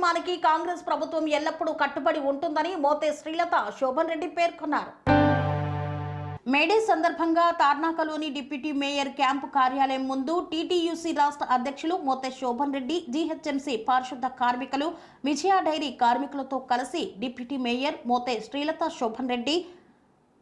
సంక్షేమానికి కాంగ్రెస్ ప్రభుత్వం ఎల్లప్పుడూ కట్టుబడి ఉంటుందని మోతే శ్రీలత శోభన్ రెడ్డి పేర్కొన్నారు. మేడే సందర్భంగా తార్నాకలోని డిప్యూటీ మేయర్ క్యాంపు కార్యాలయం ముందు టీటీయూసీ రాష్ట్ర అధ్యక్షులు మోతే శోభన్ రెడ్డి జీహెచ్ఎంసీ పారిశుద్ధ కార్మికులు విజయ డైరీ కార్మికులతో కలిసి deputy mayor Mothe Srilatha Shobhan Reddy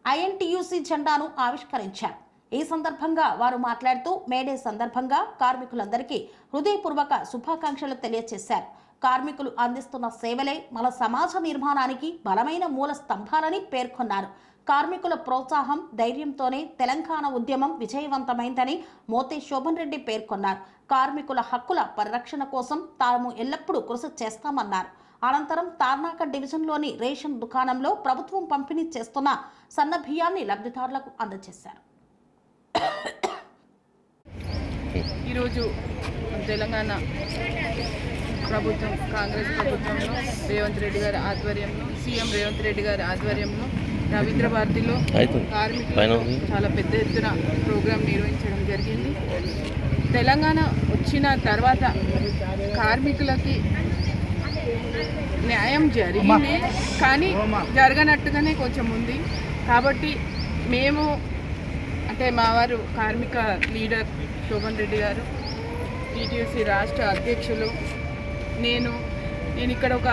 INTUC జెండాను ఆవిష్కరించారు. ఈ సందర్భంగా వారు మాట్లాడుతూ మేడే సందర్భంగా కార్మికులందరికీ హృదయపూర్వక శుభాకాంక్షలు తెలియజేశారు. కార్మికులు అందిస్తున్న సేవలే మన సమాజ నిర్మాణానికి బలమైన మూల స్తంభాలని పేర్కొన్నారు. కార్మికుల ప్రోత్సాహం ధైర్యంతోనే తెలంగాణ ఉద్యమం విజయవంతమైందని మోతే శోభన్ రెడ్డి పేర్కొన్నారు. కార్మికుల హక్కుల పరిరక్షణ కోసం తాము ఎల్లప్పుడూ కృషి చేస్తామన్నారు. అనంతరం తార్నాక డివిజన్లోని రేషన్ దుకాణంలో ప్రభుత్వం పంపిణీ చేస్తున్న సన్న బియ్యాన్ని లబ్ధిదారులకు అందజేశారు. ఈరోజు తెలంగాణ ప్రభుత్వం కాంగ్రెస్ ప్రభుత్వంలో రేవంత్ రెడ్డి గారి ఆధ్వర్యంలో సీఎం రేవంత్ రెడ్డి గారి ఆధ్వర్యంలో రవీంద్ర భారతిలో కార్మికులు చాలా పెద్ద ఎత్తున ప్రోగ్రాం నిర్వహించడం జరిగింది. తెలంగాణ వచ్చిన తర్వాత కార్మికులకి న్యాయం జరిగింది. కానీ జరగనట్టుగానే కొంచెం ఉంది. కాబట్టి మేము అంటే మా వారు కార్మిక లీడర్ శోభన్ రెడ్డి గారు టీటీసీ రాష్ట్ర అధ్యక్షులు నేను నేను ఇక్కడ ఒక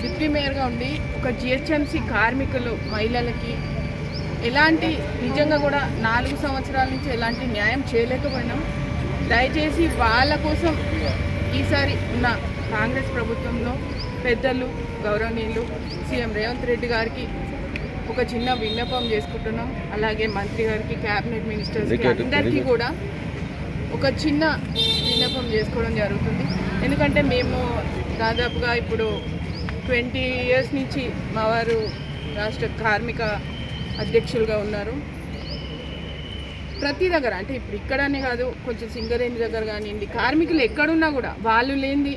డిప్యూటీ మేయర్గా ఉండి ఒక జిహెచ్ఎంసీ కార్మికులు మహిళలకి ఎలాంటి నిజంగా కూడా నాలుగు సంవత్సరాల నుంచి ఎలాంటి న్యాయం చేయలేకపోయినాం. దయచేసి వాళ్ళ కోసం ఈసారి ఉన్న కాంగ్రెస్ ప్రభుత్వంలో పెద్దలు గౌరవనీయులు సీఎం రేవంత్ రెడ్డి గారికి ఒక చిన్న విన్నపం చేసుకుంటున్నాం. అలాగే మంత్రి గారికి క్యాబినెట్ మినిస్టర్స్కి అందరికీ కూడా ఒక చిన్న విన్నపం చేసుకోవడం జరుగుతుంది. ఎందుకంటే మేము దాదాపుగా ఇప్పుడు ట్వంటీ ఇయర్స్ నుంచి మా వారు రాష్ట్ర కార్మిక అధ్యక్షులుగా ఉన్నారు. ప్రతి దగ్గర అంటే ఇప్పుడు ఇక్కడనే కాదు కొంచెం సింగరేణి దగ్గర కానివ్వండి కార్మికులు ఎక్కడున్నా కూడా వాళ్ళు లేనిది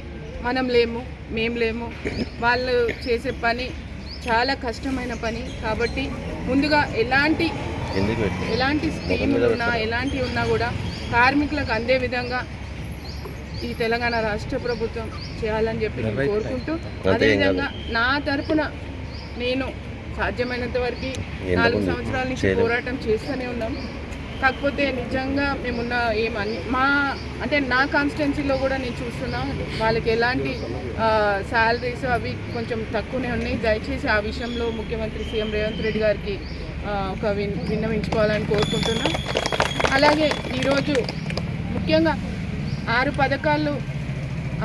మనం లేము మేము లేము. వాళ్ళు చేసే పని చాలా కష్టమైన పని. కాబట్టి ముందుగా ఎలాంటి ఎలాంటి స్కీములు ఉన్నా ఎలాంటివి ఉన్నా కూడా కార్మికులకు అందే విధంగా ఈ తెలంగాణ రాష్ట్ర ప్రభుత్వం చేయాలని చెప్పి నేను కోరుకుంటూ అదేవిధంగా నా తరపున నేను సాధ్యమైనంత వరకు నాలుగు సంవత్సరాల నుంచి పోరాటం చేస్తూనే ఉన్నాం. కాకపోతే నిజంగా మేమున్న ఏమని మా అంటే నా కాన్స్టిట్యున్సీలో కూడా నేను చూస్తున్నా వాళ్ళకి ఎలాంటి శాలరీస్ అవి కొంచెం తక్కువనే ఉన్నాయి. దయచేసి ఆ విషయంలో ముఖ్యమంత్రి సీఎం రేవంత్ రెడ్డి గారికి ఒక విన్ విన్నవించుకోవాలని కోరుకుంటున్నా. అలాగే ఈరోజు ముఖ్యంగా ఆరు పథకాలు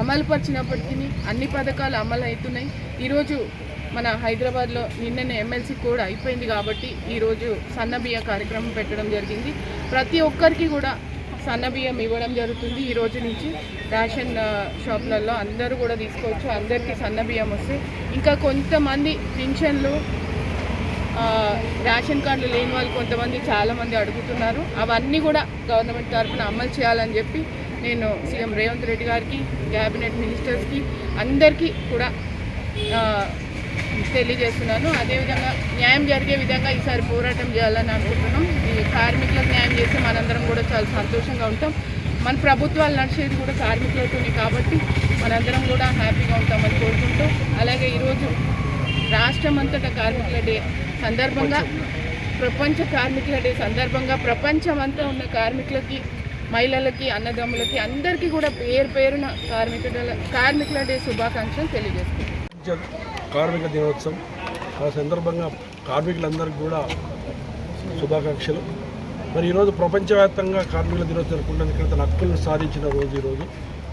అమలుపరిచినప్పటికీ అన్ని పథకాలు అమలు అవుతున్నాయి ఈరోజు మన హైదరాబాద్లో నిన్ననే ఎమ్మెల్సీ కూడా అయిపోయింది కాబట్టి ఈరోజు సన్నబియ్య కార్యక్రమం పెట్టడం జరిగింది. ప్రతి ఒక్కరికి కూడా సన్నబియ్యం ఇవ్వడం జరుగుతుంది. ఈ రోజు నుంచి రేషన్ షాప్లలో అందరూ కూడా తీసుకోవచ్చు. అందరికీ సన్నబియ్యం వస్తాయి ఇంకా కొంతమంది పింఛన్లు రేషన్ కార్డులు లేని వాళ్ళు కొంతమంది చాలామంది అడుగుతున్నారు. అవన్నీ కూడా గవర్నమెంట్ తరఫున అమలు చేయాలని చెప్పి నేను సీఎం రేవంత్ రెడ్డి గారికి క్యాబినెట్ మినిస్టర్స్కి అందరికీ కూడా తెలియజేస్తున్నాను. అదేవిధంగా న్యాయం జరిగే విధంగా ఈసారి పోరాటం చేయాలని అనుకుంటున్నాం. ఈ కార్మికులకు న్యాయం చేస్తే మనందరం కూడా చాలా సంతోషంగా ఉంటాం. మన ప్రభుత్వాలు నడిచేది కూడా కార్మికులతోనే కాబట్టి మనందరం కూడా హ్యాపీగా ఉంటామని కోరుకుంటూ అలాగే ఈరోజు రాష్ట్రం అంతటా కార్మికుల డే సందర్భంగా ప్రపంచ కార్మికుల డే సందర్భంగా ప్రపంచమంతా ఉన్న కార్మికులకి మహిళలకి అన్నదమ్ములకి అందరికీ కూడా పేరు పేరున కార్మికుల కార్మికుల డే శుభాకాంక్షలు తెలియజేస్తున్నాను కార్మిక దినోత్సవం. ఆ సందర్భంగా కార్మికులందరికీ కూడా శుభాకాంక్షలు. మరి ఈరోజు ప్రపంచవ్యాప్తంగా కార్మికుల దినోత్సవం జరుపుకుంటుంది తన హక్కులను సాధించిన రోజు ఈరోజు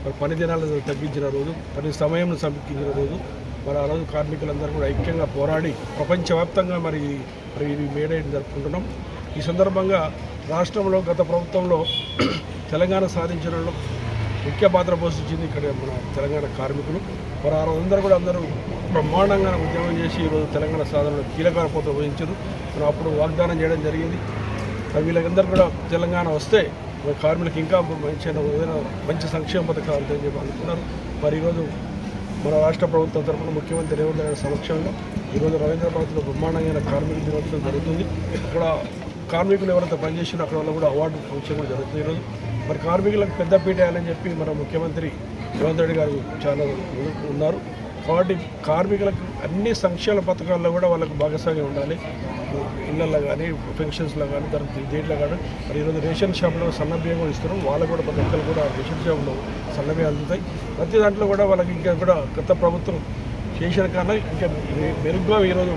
మరి పని దినాలను తగ్గించిన రోజు పని సమయం సమీక్షించిన రోజు. మరి ఆ రోజు కార్మికులందరూ కూడా ఐక్యంగా పోరాడి ప్రపంచవ్యాప్తంగా మరి మరి ఇది మేడేని జరుపుకుంటున్నాం. ఈ సందర్భంగా రాష్ట్రంలో గత ప్రభుత్వంలో తెలంగాణ సాధించడంలో ముఖ్య పాత్ర పోషించింది ఇక్కడ మన తెలంగాణ కార్మికులు. మరి ఆ రోజందరూ కూడా అందరూ బ్రహ్మాండంగా ఉద్యమం చేసి ఈరోజు తెలంగాణ సాధనలో కీలక పాత్ర వహించారు మనం అప్పుడు వాగ్దానం చేయడం జరిగింది. వీళ్ళందరూ కూడా తెలంగాణ వస్తే మరి కార్మికులకు ఇంకా మంచి ఏదైనా మంచి సంక్షేమ పథకాలు అని చెప్పి అనుకున్నారు. మరి ఈరోజు మన రాష్ట్ర ప్రభుత్వం తరఫున ముఖ్యమంత్రి రేవంత్ రెడ్డి సమక్షంలో ఈరోజు రవీంద్ర భారతిలో బ్రహ్మాండంగా కార్మిక దినోత్సవం జరుగుతుంది. ఇక్కడ కార్మికులు ఎవరైతే పనిచేసినా అక్కడ వాళ్ళు కూడా అవార్డు ఫంక్షన్ కూడా జరుగుతుంది ఈరోజు. మరి కార్మికులకు పెద్దపీట వేయాలని చెప్పి మన ముఖ్యమంత్రి రేవంత్ రెడ్డి గారు చాలా ఉన్నారు. కాబట్టి కార్మికులకు అన్ని సంక్షేమ పథకాల్లో కూడా వాళ్ళకు భాగస్వామ్యం ఉండాలి. ఇళ్ళల్లో కానీ పెన్షన్స్లో కానీ తర్వాత దేంట్లో కానీ. మరి ఈరోజు రేషన్ షాప్లో సన్న కూడా ఇస్తున్నాం వాళ్ళకు కూడా ప్రతి ఒక్కరు కూడా రేషన్ షాప్లో సన్న అందుతాయి. ప్రతి దాంట్లో కూడా వాళ్ళకి ఇంకా కూడా గత ప్రభుత్వం చేసిన కన్నా ఇంకా మెరుగ్గా ఈరోజు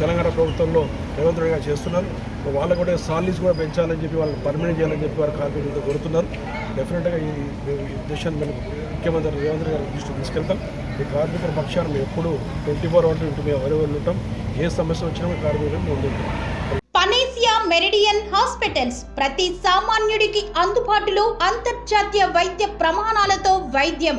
తెలంగాణ ప్రభుత్వంలో రేవంత్ రెడ్డి గారు చేస్తున్నారు వాళ్ళకు కూడా సాలీస్ కూడా పెంచాలని చెప్పి వాళ్ళని పర్మనెంట్ చేయాలని చెప్పి వారు కార్మికులతో కోరుతున్నారు డెఫినెట్గా ఈ ఈ ఉద్దేశాన్ని మేము ముఖ్యమంత్రి రేవంత్ రెడ్డి గారి దృష్టికి తీసుకెళ్తాం. ఈ కార్మికుల పక్షాన మేము ఎప్పుడు ట్వంటీ ఫోర్ అవర్స్ మేము అవైలబుల్ ఉంటాం. ఏ సమస్య వచ్చినా కార్మికులు ముందుంటాం పనేసియా మెరిడియన్ హాస్పిటల్స్ ప్రతి సామాన్యుడికి అందుబాటులో అంతర్జాతీయ వైద్య ప్రమాణాలతో వైద్యం.